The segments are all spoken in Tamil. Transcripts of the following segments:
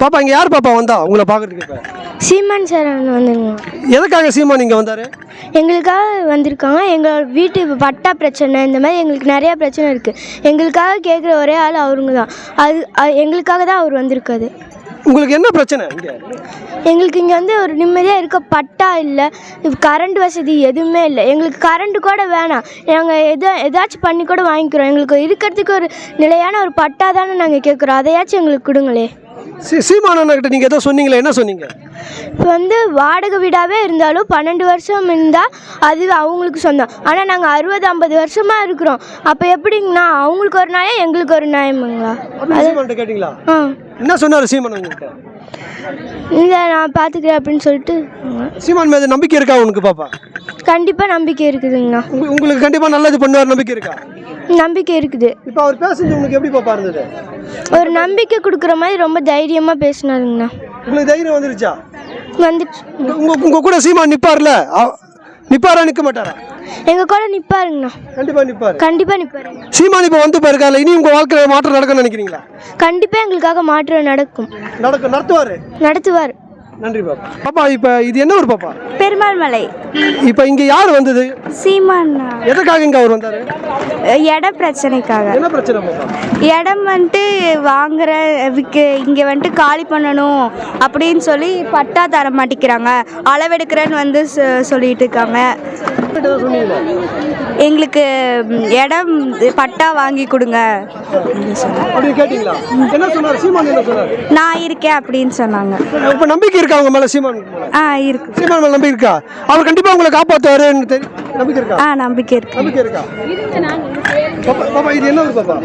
பாப்பா இங்கே யார் பாப்பா வந்தா உங்களை பார்க்கறதுக்கு இப்போ? சீமான் சார் வந்துருங்க எதுக்காக சீமான் இங்கே வந்தார்? எங்களுக்காக வந்திருக்காங்க. எங்கள் வீட்டு பட்டா பிரச்சனை இந்த மாதிரி எங்களுக்கு நிறையா பிரச்சனை இருக்குது எங்களுக்காக கேட்குற ஒரே ஆள் அவருங்க தான். அது எங்களுக்காக தான் அவர் வந்திருக்காரு. உங்களுக்கு என்ன பிரச்சனை எங்களுக்கு இங்கே வந்து ஒரு நிம்மதியாக இருக்க பட்டா இல்லை. கரண்ட் வசதி எதுவுமே இல்லை. எங்களுக்கு கரண்ட் கூட வேணாம். நாங்கள் எதா ஏதாச்சும் பண்ணி கூட வாங்கிக்கிறோம். எங்களுக்கு இருக்கிறதுக்கு ஒரு நிலையான ஒரு பட்டா தானே நாங்கள் கேட்குறோம். அதையாச்சும் எங்களுக்கு கொடுங்களே. சீ சீமான் அண்ணாக்கிட்ட நீங்கள் ஏதோ சொன்னீங்களே என்ன சொன்னீங்க? இப்போ வந்து வாடகை வீடாகவே இருந்தாலும் பன்னெண்டு வருஷம் இருந்தால் அது அவங்களுக்கு சொந்தம். ஆனால் நாங்கள் அறுபது ஐம்பது வருஷமாக இருக்கிறோம். அப்போ எப்படிங்கண்ணா? அவங்களுக்கு ஒரு நியாயம் எங்களுக்கு ஒரு நியாயமுங்களா? சீமான்கிட்ட கேட்டிங்களா? ஆ. என்ன சொன்னார் சீமான் உங்கள்கிட்ட இல்லை நான் பார்த்துக்கிறேன் அப்படின்னு சொல்லிட்டு. சீமான் மீது நம்பிக்கை இருக்கா உனக்கு பாப்பா? கண்டிப்பாக நம்பிக்கை இருக்குதுங்கண்ணா. உங்க- உங்களுக்கு கண்டிப்பாக நல்லது பண்ணுவார் நம்பிக்கை இருக்கா? நம்பிக்கை இருக்குது. இப்போ அவர் பேசுறது உங்களுக்கு எப்படி பாப்பா இருந்தது ஒரு நம்பிக்கை கொடுக்குற மாதிரி ரொம்ப தைரியமாக பேசினாருங்கண்ணா. உங்களுக்கு தைரியம் வந்துருச்சா? வந்துச்சு. உங்க உங்க கூட சீமான் நிப்பார்ல? அவ- நிப்பாரா நிக்க மாட்டாரா? எங்கள் கூட நிற்பாருங்கண்ணா கண்டிப்பா நிப்பாரு. கண்டிப்பாக நிற்பாருங்க சீமான் இப்போ வந்து போயிருக்கால இனி உங்க வாழ்க்கையில மாற்றம் நடக்கும்னு நினைக்கிறீங்களா? கண்டிப்பாக எங்களுக்காக மாற்றம் நடக்கும். நடக்கும் நடத்துவாரு? நடத்துவார். நன்றி பாப்பா பாப்பா இப்போ இது என்ன ஒரு பாப்பா? பெருமாள் மலை இப்போ இங்க யார் வந்தது? சீமாண்ணா. எதுக்காக இங்க அவர் வந்தாரு? இட பிரச்சனைக்காக. என்ன பிரச்சனை பாப்பா? இடம் வந்துட்டு வாங்குற விற்க இங்கே வந்துட்டு காலி பண்ணணும் அப்படின்னு சொல்லி பட்டா தர மாட்டேங்கிறாங்க. அளவெடுக்கிறேன்னு வந்து சொ- சொல்லிட்டு இருக்காங்க. எங்களுக்கு இடம் பட்டா வாங்கி கொடுங்க. அப்படி கேட்டீங்களா? என்ன சொன்னார்? சீமான் என்ன சொன்னார்? நான் இருக்கேன் அப்படின்னு சொன்னாங்க. இப்போ நம்பிக்கை இருக்கா உங்க மேல? சீமான்? ஆ இருக்கு. சீமான் மேல நம்பிக்கை இருக்கா? அவர் கண்டிப்பா உங்களை காப்பாத்துவாருன்னு தெரியும் நம்பிக்கை இருக்கா? ஆ நம்பிக்கை இருக்கு. நம்பிக்கை இருக்கா? பாப்பா பாப்பா இது என்ன பாப்பா?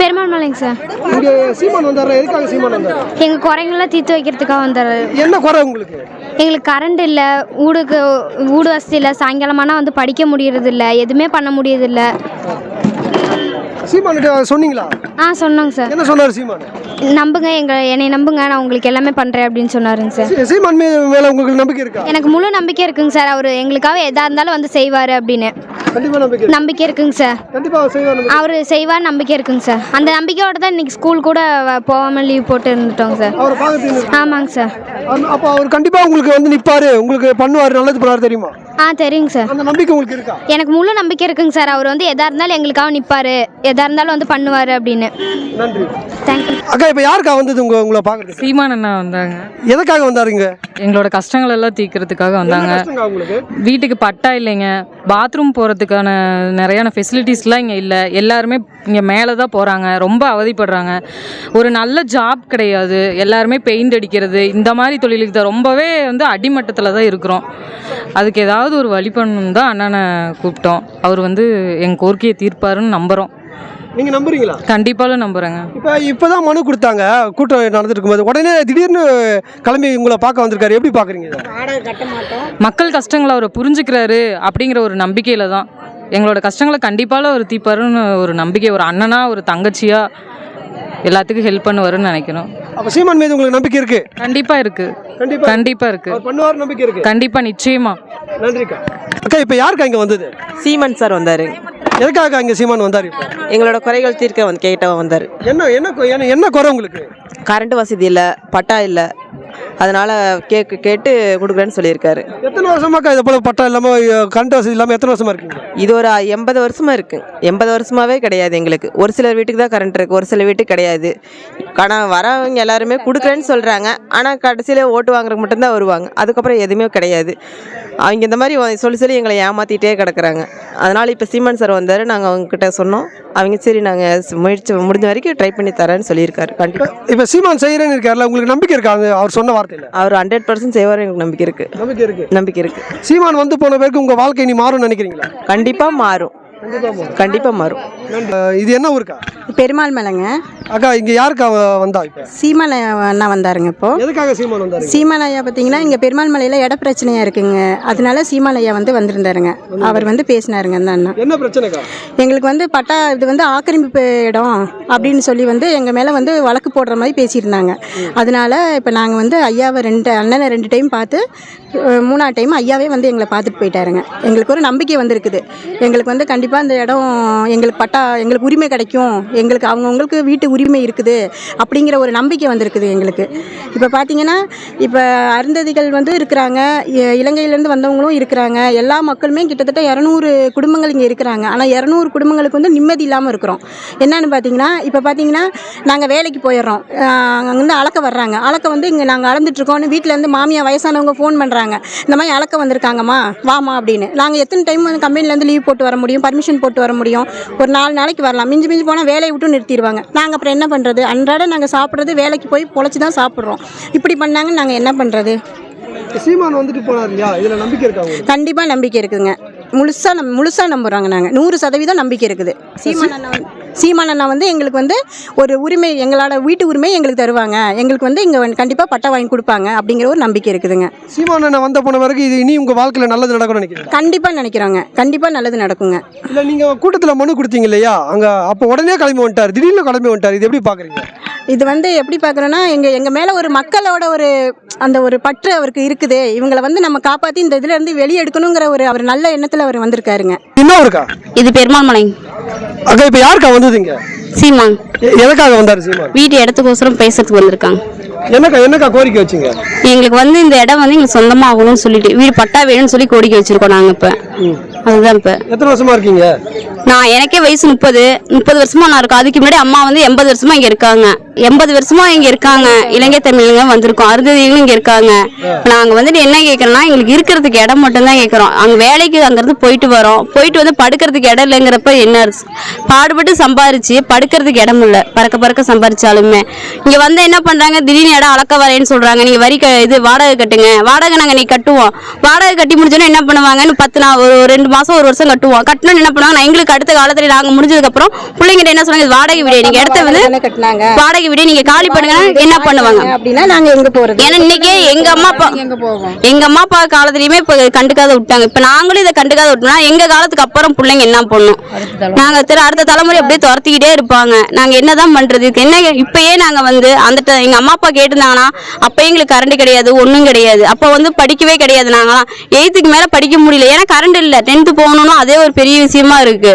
பெருமாள் மலைங்க சார். இங்க சீமான் வந்தாரு எதுக்காக சீமான் வந்தாரு? எங்கள் குறைங்களாம் தீர்த்து வைக்கிறதுக்காக வந்தார். என்ன குறை உங்களுக்கு? எங்களுக்கு கரண்ட் இல்லை வீடுக்கு வீடு வசதி இல்லை சாயங்காலமானா வந்து படிக்க முடியறது இல்லை எதுவுமே பண்ண முடியறதில்ல. சீமான் சொன்னீங்களா? ஆ சொன்னோங்க சார். என்ன சொன்னார் சீமான்? நம்புங்க எங்கள் என்னை நம்புங்க நான் உங்களுக்கு எல்லாமே பண்ணுறேன் அப்படின்னு சொன்னாருங்க சார். சீமான் மீ- மேல உங்களுக்கு நம்பிக்கை இருக்கா? எனக்கு முழு நம்பிக்கை இருக்குங்க சார். அவர் எங்களுக்காக எதாக இருந்தாலும் வந்து செய்வார் அப்படின்னு. கண்டிப்பா நம்பிக்கை இருக்கு. நம்பிக்கை இருக்குங்க சார். கண்டிப்பா அவர் செய்வார் நம்பிக்கை. அவர் செய்வார் நம்பிக்கை இருக்குங்க சார். அந்த நம்பிக்கையோட தான் இன்னைக்கு ஸ்கூல் கூட போகாமல் லீவ் போட்டு இருந்துட்டோங்க சார். அவரை ஆமாங்க சார். அவர்- அப்போ அவர் கண்டிப்பா உங்களுக்கு வந்து நிப்பாரு. உங்களுக்கு பண்ணுவாரு நல்லது பண்ணுவாரு தெரியுமா? ஆ தெரியுங்க சார். அந்த நம்பிக்கை உங்களுக்கு இருக்கா? எனக்கு முழு நம்பிக்கை இருக்குங்க சார். அவர் வந்து எதா இருந்தாலும் எங்களுக்காக நிற்பாரு எதா இருந்தாலும் வந்து பண்ணுவார் அப்படின்னு. நன்றி. தேங்க்யூ அக்கா இப்போ யாருக்கா வந்தது உங்க உங்களை பார்க்கறதுக்கு? சீமான் அண்ணா வந்தாங்க. எதுக்காக வந்தாருங்க எங்களோட கஷ்டங்கள் எல்லாம் தீர்க்கறதுக்காக வந்தாங்க. கஷ்டங்க உங்களுக்கு? வீட்டுக்கு பட்டா இல்லைங்க. பாத்ரூம் போகிறதுக்கான நிறையான ஃபெசிலிட்டிஸ்லாம் இங்கே இல்லை. எல்லாருமே இங்கே மேலே தான் போகிறாங்க ரொம்ப அவதிப்படுறாங்க. ஒரு நல்ல ஜாப் கிடையாது. எல்லாருமே பெயிண்ட் அடிக்கிறது இந்த மாதிரி தொழிலுக்கு தான். ரொம்பவே வந்து அடிமட்டத்தில் தான் இருக்கிறோம். அதுக்கு ஏதாவது ஒரு வழி பண்ணணும் தான் அண்ணனை கூப்பிட்டோம். அவர் வந்து எங்கள் கோரிக்கையை தீர்ப்பாருன்னு நம்புகிறோம் நீங்க நம்புறீங்களா? கண்டிப்பாலும் நம்புகிறேங்க இப்போ இப்போதான் மனு கொடுத்தாங்க. கூட்டம் நடந்துட்டு இருக்கும்போது. உடனே திடீர்னு கிளம்பி உங்களை பார்க்க வந்திருக்காரு. எப்படி பார்க்குறீங்க இதை? மக்கள் கஷ்டங்களை அவரை புரிஞ்சுக்கிறாரு அப்படிங்கிற ஒரு நம்பிக்கையில் தான். எங்களோட கஷ்டங்களை கண்டிப்பால அவர் தீர்ப்பாருன்னு ஒரு நம்பிக்கை. ஒரு அண்ணனா ஒரு தங்கச்சியா எல்லாத்துக்கும் ஹெல்ப் பண்ணுவாருன்னு நினைக்கிறோம் அப்போ சீமான் மீது உங்களுக்கு நம்பிக்கை இருக்கு? கண்டிப்பா இருக்கு. கண்டிப்பா. கண்டிப்பா இருக்கு. அவர் பண்ணுவார் நம்பிக்கை இருக்கு. கண்டிப்பா நிச்சயமா. நன்றிக்கா. அக்கா இப்போ யாருக்கா இங்கே வந்தது? சீமன் சார் வந்தார். எதுக்காக இங்கே சீமான் வந்தார் இப்போ? எங்களோட குறைகள் தீர்க்க வந்து கேட்ட வந்தார். என்ன என்ன என்ன குறை உங்களுக்கு? கரண்ட் வசதி இல்லை பட்டா இல்லை. அதனால் கேக்கு கேட்டு கொடுக்குறேன்னு சொல்லியிருக்காரு. எத்தனை வருஷமாக்கா இதை போல பட்டா இல்லாமல் கரண்ட் வசதி இல்லாமல் எத்தனை வருஷமா இருக்கீங்க? இது ஒரு எண்பது வருஷமாக இருக்கு. எண்பது வருஷமாவே கிடையாது எங்களுக்கு. ஒரு சிலர் வீட்டுக்கு தான் கரண்ட் இருக்குது ஒரு சில வீட்டுக்கு கிடையாது. ஆனால் வரவங்க எல்லாருமே கொடுக்குறேன்னு சொல்கிறாங்க ஆனால் கடைசியில் ஓட்டு வாங்குறதுக்கு மட்டும்தான் வருவாங்க. அதுக்கப்புறம் எதுவுமே கிடையாது. அவங்க இந்த மாதிரி சொல்லி சொல்லி எங்களை ஏமாற்றிட்டே கிடக்குறாங்க. அதனால் இப்போ சீமன் சார் வந்தார் நாங்கள் அவங்கக்கிட்ட சொன்னோம். அவங்க சரி நாங்கள் முயற்சி முடிஞ்ச வரைக்கும் ட்ரை பண்ணி தரேன்னு சொல்லியிருக்காரு. கண்டிப்பாக இப்போ சீமான் செய்கிறேன்னு இருக்காருல்ல உங்களுக்கு நம்பிக்கை இருக்கா? அவர் சொன்ன வார்த்தையில்? அவர் ஹண்ட்ரட் பர்சன்ட் செய்வார் எனக்கு நம்பிக்கை இருக்குது நம்பிக்கை இருக்கு. நம்பிக்கை இருக்குது சீமான் வந்து போன பிறகு உங்கள் வாழ்க்கை நீ மாறும்னு நினைக்கிறீங்களா? கண்டிப்பாக மாறும். கண்டிப்பாக மாறும். இது என்ன ஊருக்கா? பெருமாள் மேலங்க. அக்கா இங்கே யாருக்கா வந்தா இப்போ? சீமால அண்ணா வந்தாருங்க இப்போ. எதுக்காக சீமான் வந்தாரு சீமான் ஐயா பார்த்தீங்கன்னா இங்கே பெருமாள் மலையில் இட பிரச்சனையா இருக்குங்க. அதனால சீமான் ஐயா வந்து வந்திருந்தாருங்க. அவர் வந்து பேசினாருங்க அந்த அண்ணா. என்ன பிரச்சனைக்கா? எங்களுக்கு வந்து பட்டா இது வந்து ஆக்கிரமிப்பு இடம் அப்படின்னு சொல்லி வந்து எங்கள் மேலே வந்து வழக்கு போடுற மாதிரி பேசியிருந்தாங்க. அதனால இப்போ நாங்கள் வந்து ஐயாவை ரெண்டு அண்ணனை ரெண்டு டைம் பார்த்து மூணாவது டைம் ஐயாவே வந்து எங்களை பார்த்துட்டு போயிட்டாருங்க. எங்களுக்கு ஒரு நம்பிக்கை வந்திருக்குது. எங்களுக்கு வந்து கண்டிப்பாக இந்த இடம் எங்களுக்கு பட்டா எங்களுக்கு உரிமை கிடைக்கும். எங்களுக்கு அவங்கவுங்களுக்கு வீட்டு உரிமை இருக்குது அப்படிங்கிற ஒரு நம்பிக்கை வந்திருக்குது எங்களுக்கு. இப்போ பார்த்தீங்கன்னா இப்போ அருந்ததிகள் வந்து இருக்கிறாங்க. இ- இலங்கையிலேருந்து வந்தவங்களும் இருக்கிறாங்க. எல்லா மக்களுமே கிட்டத்தட்ட இரநூறு குடும்பங்கள் இங்கே இருக்கிறாங்க. ஆனால் இரநூறு குடும்பங்களுக்கு வந்து நிம்மதி இல்லாமல் இருக்கிறோம். என்னன்னு பார்த்தீங்கன்னா இப்போ பார்த்தீங்கன்னா நாங்கள் வேலைக்கு போயிடுறோம். அங்கே வந்து அளக்க வர்றாங்க. அளக்க வந்து இங்கே நாங்கள் அளந்துட்டுருக்கோன்னு வீட்டிலேருந்து மாமியா வயசானவங்க ஃபோன் பண்ணுறாங்க இந்த மாதிரி அளக்க வந்திருக்காங்கம்மா வாமா அப்படின்னு. நாங்கள் எத்தனை டைம் வந்து கம்பெனிலேருந்து லீவ் போட்டு வர முடியும் பர்மிஷன் போட்டு வர முடியும்? ஒரு நாலு நாளைக்கு வரலாம். மிஞ்சி மிஞ்சி போனால் வேலையை விட்டு நிறுத்திடுவாங்க. நாங்கள் அப்புறம் என்ன பண்ணுறது அன்றாட நாங்கள் சாப்பிட்றது வேலைக்கு போய் பொழைச்சி தான் சாப்பிட்றோம். இப்படி பண்ணாங்கன்னு நாங்கள் என்ன பண்ணுறது சீமான் வந்துட்டு போனார் இல்லையா? இதுல நம்பிக்கை இருக்கா கண்டிப்பாக நம்பிக்கை இருக்குதுங்க. முழுசாக நம் முழுசாக நம்புகிறாங்க நாங்கள் நூறு சதவீதம் நம்பிக்கை இருக்குது. சீமான் அண்ணா சீமான் அண்ணா வந்து எங்களுக்கு வந்து ஒரு உரிமை எங்களோட வீட்டு உரிமை எங்களுக்கு தருவாங்க. எங்களுக்கு வந்து இங்கே கண்டிப்பாக பட்டா வாங்கி கொடுப்பாங்க அப்படிங்கிற ஒரு நம்பிக்கை இருக்குதுங்க. சீமான் வந்த போன பிறகு இது இனி உங்க வாழ்க்கையில நல்லது நடக்கும்னு நினைக்கிறீங்க கண்டிப்பாக நினைக்கிறோங்க. கண்டிப்பாக நல்லது நடக்குங்க. இல்ல நீங்க கூட்டத்துல மனு கொடுத்தீங்க இல்லையா? அங்க அப்ப உடனே கிளம்பி வந்துட்டார். திடீர்னு கிளம்பி வந்துட்டார். இது எப்படி பாக்குறீங்க? இது வந்து எப்படி பார்க்குறோன்னா எங்கள் எங்கள் மேலே ஒரு மக்களோட ஒரு அந்த ஒரு பற்று அவருக்கு இருக்குது. இவங்களை வந்து நம்ம காப்பாற்றி இந்த இதுல இருந்து வெளியே எடுக்கணுங்கிற ஒரு அவர் நல்ல எண்ணத்தில் அவர் வந்திருக்காருங்க. என்ன இருக்கா இது பெருமாள் மலை. அக்கா இப்ப யாருக்கா வந்ததுங்க சீமான். எ- எதுக்காக வந்தாரு சீமான்? வீட்டு இடத்துக்கோசரம் பேசுறதுக்கு வந்திருக்காங்க. என்னக்கா என்னக்கா கோரிக்கை வச்சீங்க? எங்களுக்கு வந்து இந்த இடம் வந்து எங்களுக்கு சொந்தமாகணும்னு சொல்லிட்டு வீடு பட்டா வேணும்னு சொல்லி கோரிக்கை வச்சிருக்கோம் நாங்கள் இப்போ. அதுதான் இப்போ. எத்தனை வருஷமா இருக்கீங்க? நான் எனக்கே வயசு முப்பது முப்பது வருஷமா நான் இருக்கேன். அதுக்கு முன்னாடி அம்மா வந்து எண்பது வருஷமா இங்க இருக்காங்க. எண்பது வருஷமா இங்க இருக்காங்க. இலங்கை தமிழங்க வந்திருக்கோம். அருந்ததிகளும் இங்க இருக்காங்க. நாங்க வந்துட்டு என்ன கேட்கறோம்னா எங்களுக்கு இருக்கிறதுக்கு இடம் மட்டும்தான் கேட்கறோம் அங்க வேலைக்கு அங்கிருந்து போயிட்டு வரோம். போயிட்டு வந்து படுக்கிறதுக்கு இடம் இல்லைங்கிறப்ப என்ன பாடுபட்டு சம்பாரிச்சு படுக்கிறதுக்கு இடம் இல்ல. பறக்க பறக்க சம்பாரிச்சாலுமே. இங்க வந்து என்ன பண்றாங்க? திடீர்னு இடம் அளக்க வரேன்னு சொல்றாங்க. நீங்க வரி க- இது வாடகை கட்டுங்க. வாடகை நாங்க நீ கட்டுவோம். வாடகை கட்டி முடிச்சோன்னா என்ன பண்ணுவாங்கன்னு பத்து நாள் ஒரு ரெண்டு மாசம் ஒரு வருஷம் கட்டுவோம். கட்டணும்னு என்ன பண்ணுவாங்க நான் எங்களுக்கு அடுத்த காலத்துல நாங்க முடிஞ்சதுக்கு அப்புறம் பிள்ளைங்கிட்ட என்ன சொல்றாங்க இது வாடகை வீடு. நீங்க இடத்த வந்து வாடகை வீடு நீங்க காலி பண்ணுங்கன்னா என்ன பண்ணுவாங்க? அப்படின்னா நாங்கள் எங்கே போகிறது ஏன்னா இன்னைக்கே எங்க அம்மா அப்பா எங்க அம்மா அப்பா காலத்துலயுமே இப்ப கண்டுக்காத விட்டாங்க. இப்ப நாங்களும் இதை கண்டுக்காத விட்டோம்னா எங்க காலத்துக்கு அப்புறம் பிள்ளைங்க என்ன பண்ணும்? நாங்க திரு அடுத்த தலைமுறை அப்படியே துரத்திக்கிட்டே இருப்பாங்க. நாங்க என்னதான் பண்றது? இதுக்கு என்ன இப்பயே நாங்க வந்து அந்த எங்க அம்மா அப்பா கேட்டிருந்தாங்கன்னா அப்ப எங்களுக்கு கரண்ட் கிடையாது ஒண்ணும் கிடையாது. அப்ப வந்து படிக்கவே கிடையாது நாங்களாம் எயித்துக்கு மேல படிக்க முடியல. ஏன்னா கரண்ட் இல்ல. டென்த்து போகணும்னா அதே ஒரு பெரிய விஷயமா இருக்கு.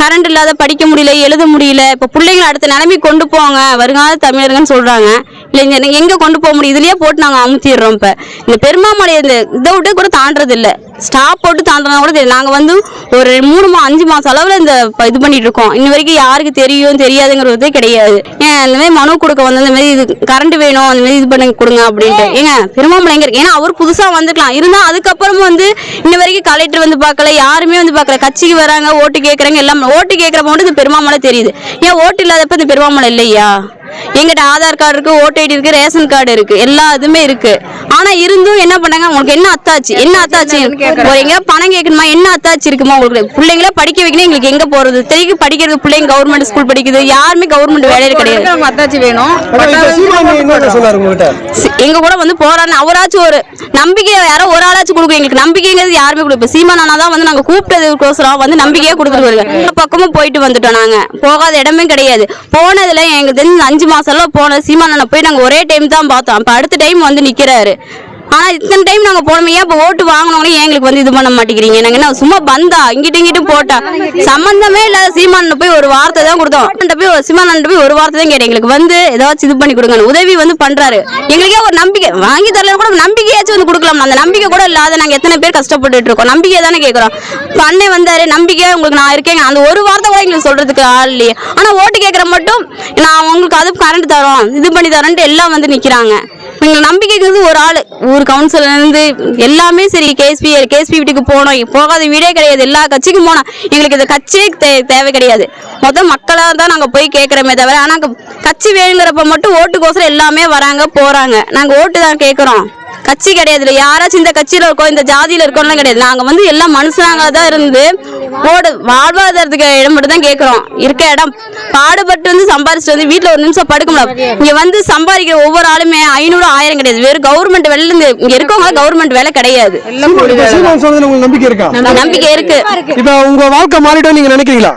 கரண்ட் இல்லாத படிக்க முடியல எழுத முடியல. இப்ப பிள்ளைங்களை அடுத்த நிலைமைக்கு கொண்டு போங்க. வருங்கால தமிழர்கள்னு சொல்றாங்க. இல்ல எங்கே எங்க கொண்டு போக முடியும்? இதுலயே போட்டு நாங்க அமுத்திடுறோம் இப்ப. இந்த பெருமாமலை இந்த இதை விட்டு கூட தாண்டறது இல்ல ஸ்டாப் போட்டு தாண்டனா கூட தெரியும் நாங்க வந்து ஒரு மூணு மா அஞ்சு மாசம் அளவுல இந்த இது பண்ணிட்டு இருக்கோம். இன்ன வரைக்கும் யாருக்கு தெரியும் தெரியாதுங்கிறதே கிடையாது. ஏன் இந்த மாதிரி மனு கொடுக்க வந்து இந்த மாதிரி இது கரண்ட் வேணும் அந்த மாதிரி இது பண்ணி கொடுங்க அப்படின்ட்டு. ஏங்க பெருமாமலை எங்க இருக்கு ஏன்னா அவர் புதுசா வந்துக்கலாம். இருந்தா அதுக்கப்புறமும் வந்து இன்ன வரைக்கும் கலெக்டர் வந்து பார்க்கல யாருமே வந்து பார்க்கல. கட்சிக்கு வராங்க ஓட்டு கேட்கறாங்க எல்லாம் ஓட்டு கேட்கறப்ப மட்டும் இந்த பெருமாமலை தெரியுது. ஏன் ஓட்டு இல்லாதப்ப இந்த பெருமாமலை இல்லையா? எங்கிட்ட ஆதார் கார்டு இருக்கு ஓட்டு ஐடி இருக்கு ரேஷன் கார்டு இருக்கு எல்லா இதுமே இருக்கு. ஆனா இருந்தும் என்ன பண்ணாங்க? உங்களுக்கு என்ன அத்தாச்சு? என்ன அத்தாச்சு? எங்க பணம் கேட்கணுமா? என்ன அத்தாச்சு இருக்குமா உங்களுக்கு? பிள்ளைங்கள படிக்க வைக்கணும் எங்களுக்கு எங்க போறது? தெரியுக்கு படிக்கிறது பிள்ளைங்க கவர்மெண்ட் ஸ்கூல் படிக்குது. யாருமே கவர்மெண்ட் வேலையில கிடையாது. அத்தாச்சி வேணும். சீமான் எங்க கூட வந்து போராடின அவராச்சும் ஒரு நம்பிக்கை யாரோ ஒரு ஆளாச்சும் கொடுக்கும் எங்களுக்கு நம்பிக்கைங்கிறது யாருமே கொடுப்போம் சீமானா தான் வந்து நாங்க கூப்பிட்டதுக்கோசரம் வந்து நம்பிக்கையே கொடுத்துட்டு வருங்க எல்லா பக்கமும் போயிட்டு வந்துட்டோம் நாங்க. போகாத இடமே கிடையாது. போனதுல எங்களுக்கு தெரிஞ்சு அஞ்சு மாசம்லாம் போன சீமானனை போய் நாங்க ஒரே டைம் தான் பார்த்தோம். அப்ப அடுத்த டைம் வந்து நிக்கிறாரு. ஆனா இத்தனை டைம் நாங்க போனோம் ஏன் இப்ப ஓட்டு வாங்கினவங்களே எங்களுக்கு வந்து இது பண்ண மாட்டேங்கிறீங்க? நாங்க என்ன சும்மா பந்தா இங்கிட்டு இங்கிட்டு போட்டா. சம்பந்தமே இல்லாத சீமானு போய் ஒரு வார்த்தை தான் கொடுத்தோம். போய் ஒரு சீமானன் போய் ஒரு வார்த்தை தான் கேட்டேன். எங்களுக்கு வந்து ஏதாச்சும் இது பண்ணி கொடுங்க உதவி வந்து பண்றாரு. எங்களுக்கே ஒரு நம்பிக்கை. வாங்கி தரல கூட நம்பிக்கையாச்சும் வந்து கொடுக்கலாம். அந்த நம்பிக்கை கூட இல்லாத நாங்க எத்தனை பேர் கஷ்டப்பட்டுட்டு இருக்கோம். நம்பிக்கை தானே கேட்கறோம் இப்ப அண்ணன் வந்தாரு. நம்பிக்கையா உங்களுக்கு நான் இருக்கேங்க. அந்த ஒரு வார்த்தை கூட எங்களுக்கு சொல்றதுக்கு ஆள் இல்லையே. ஆனா ஓட்டு கேட்கற மட்டும் நான் உங்களுக்கு அது கரண்ட் தரோம். இது பண்ணி தரோன்ட்டு எல்லாம் வந்து எங்கள் நம்பிக்கைக்கு வந்து ஒரு ஆள். ஊர் கவுன்சிலர்லேருந்து எல்லாமே சரி கேஎஸ்பி கேஎஸ்பி வீட்டுக்கு போனோம். போகாத வீடே கிடையாது. எல்லா கட்சிக்கும் போனோம். எங்களுக்கு இந்த கட்சியே தே- தேவை கிடையாது. மொத்தம் மக்களாக தான் நாங்கள் போய் கேட்குறோமே தவிர ஆனால் கட்சி வேணுங்கிறப்ப மட்டும் ஓட்டுக்கோசரம் எல்லாமே வராங்க போகிறாங்க நாங்கள் ஓட்டு தான் கேட்குறோம். கட்சி கிடையாது இல்லை யாராச்சும் இந்த கட்சியில் இருக்கோம் இந்த ஜாதியில் இருக்கோம்லாம் கிடையாது. நாங்கள் வந்து எல்லாம் மனுஷனாக தான் இருந்து ஓடு வாழ்வாதாரத்துக்கு இடம் மட்டும் தான் கேட்குறோம் இருக்க இடம். பாடுபட்டு வந்து சம்பாரிச்சிட்டு வந்து வீட்டில் ஒரு நிமிஷம் படுக்க முடியாது இங்கே வந்து சம்பாதிக்கிற ஒவ்வொரு ஆளுமே ஐநூறு ஆயிரம் கிடையாது. வெறும் கவர்மெண்ட் வேலை இருந்து இங்கே இருக்கவங்க கவர்மெண்ட் வேலை கிடையாது. நம்பிக்கை இருக்கா? நம்பிக்கை இருக்கு. இப்ப உங்க வாழ்க்கை மாறிடும் நீங்க நினைக்கிறீங்களா?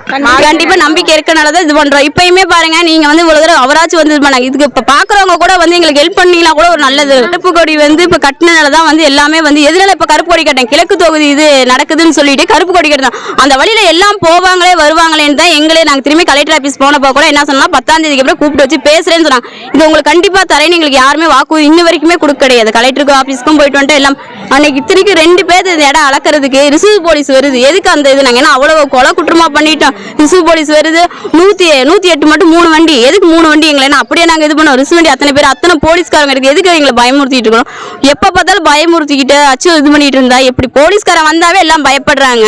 கண்டிப்பா. நம்பிக்கை இருக்கனால தான் இது பண்றோம். இப்பயுமே பாருங்க நீங்க வந்து இவ்வளவு தூரம் அவராச்சும் வந்து இது பண்ணாங்க. இதுக்கு இப்ப பாக்குறவங்க கூட வந்து எங்களுக்கு ஹெல்ப் பண்ணீங்களா கூட ஒரு நல்லது. அடுப்பு கொடி வந்து இப்ப கட்டினால தான் வந்து எல்லாமே வந்து எதனால இப்போ கருப்பு கொடி கட்டேன் கிழக்கு தொகுதி இது நடக்குதுன்னு சொல்லிட்டு கருப்பு கொடி கட்டணும் அந்த வழியில எல்லாம் போவாங்களே வருவாங்களேன்னு தான் எங்களே நாங்கள் திரும்பி கலெக்டர் ஆஃபீஸ் போனப்போ கூட என்ன சொன்னா பத்தாம் தேதிக்கு அப்புறம் கூப்பிட்டு வச்சு பேசுறேன்னு சொன்னாங்க. இது உங்களுக்கு கண்டிப்பா தரேன்னு எங்களுக்கு யாருமே வாக்கு இன்ன வரைக்குமே கொடுக்க கிடையாது. கலெக்டருக்கு ஆஃபீஸ்க்கும் போயிட்டு வந்துட்டு எல்லாம் அன்னைக்கு இத்தனைக்கு ரெண்டு பேர் இந்த இடம் அளக்கிறதுக்கு ரிசர்வ் போலீஸ் வருது. எதுக்கு அந்த இது நாங்கள் ஏன்னா அவ்வளவு கொலை குற்றமா பண்ணிட்டோம். ரிசர்வ் போலீஸ் வருது. நூத்தி நூத்தி எட்டு மட்டும் மூணு வண்டி. எதுக்கு மூணு வண்டி எங்களை? அப்படியே நாங்கள் இது பண்ணோம். ரிசர்வ் வண்டி அத்தனை பேர் அத்தனை போலீஸ்காரங்க இருக்கு. எதுக்கு எங்களை பயமுறுத்திட்டு இருக்கணும் எப்போ பார்த்தாலும் பயமுறுத்திக்கிட்டு அச்சு இது பண்ணிட்டு இருந்தா? எப்படி போலீஸ்காரன் வந்தாவே எல்லாம் பயப்படுறாங்க.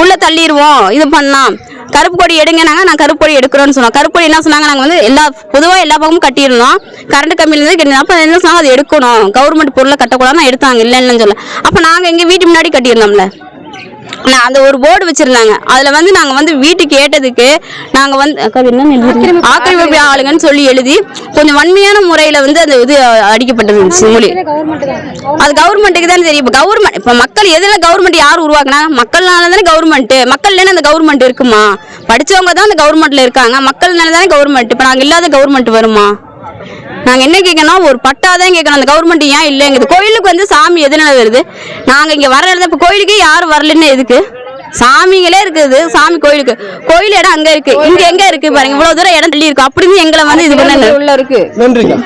உள்ள தள்ளிடுவோம் இது பண்ணலாம். கருப்பு கொடி எடுங்கனாங்க நான் கருப்பு கொடி எடுக்கிறோன்னு சொன்னோம். கருப்பு கொடி என்ன சொன்னாங்க? நாங்கள் வந்து எல்லா பொதுவாக எல்லா பக்கமும் கட்டியிருந்தோம். கரண்ட் கம்பியிலேருந்து அப்போ என்ன சொன்னாங்க? அது எடுக்கணும். கவர்மெண்ட் பொருளை கட்டக்கூடாதுன்னு எடுத்தாங்க. இல்லை இல்லைன்னு சொல்ல. அப்போ நாங்கள் எங்கள் வீட்டு முன்னாடி கட்டியிருந்தோம்ல. நான் அந்த ஒரு போர்டு வச்சிருந்தாங்க. அதுல வந்து நாங்க வந்து வீட்டுக்கு கேட்டதுக்கு நாங்க வந்து? ஆக்கிரமிப்பு ஆளுங்கன்னு சொல்லி எழுதி கொஞ்சம் வன்மையான முறையில வந்து அந்த இது அடிக்கப்பட்டது மொழி அது கவர்மெண்ட்டுக்கு தான் தெரியும். இப்போ கவர்மெண்ட் இப்போ மக்கள் எதுல கவர்மெண்ட் யார் உருவாக்குனா மக்கள்னால தானே கவர்மெண்ட் மக்கள் இல்லைன்னா அந்த கவர்மெண்ட் இருக்குமா? படிச்சவங்க தான் அந்த கவர்மெண்ட்ல இருக்காங்க. மக்கள்னால தானே கவர்மெண்ட் இப்போ நாங்க இல்லாத கவர்மெண்ட் வருமா? நாங்க என்ன கேட்கணும் ஒரு பட்டா தான் கேட்கணும் அந்த கவர்மெண்ட் ஏன் இல்லைங்குது. கோயிலுக்கு வந்து சாமி எதனால வருது? நாங்க இங்க வர இடத்துல இப்போ கோயிலுக்கு யாரும் வரலன்னு எதுக்கு? சாமிங்களே இருக்குது. சாமி கோயிலுக்கு. கோயில் இடம் அங்க இருக்கு. இங்க எங்க இருக்கு பாருங்க. இவ்வளவு தூரம் இடம் தள்ளி இருக்கு அப்படின்னு எங்களை வந்து இது பண்ண நன்றிங்க.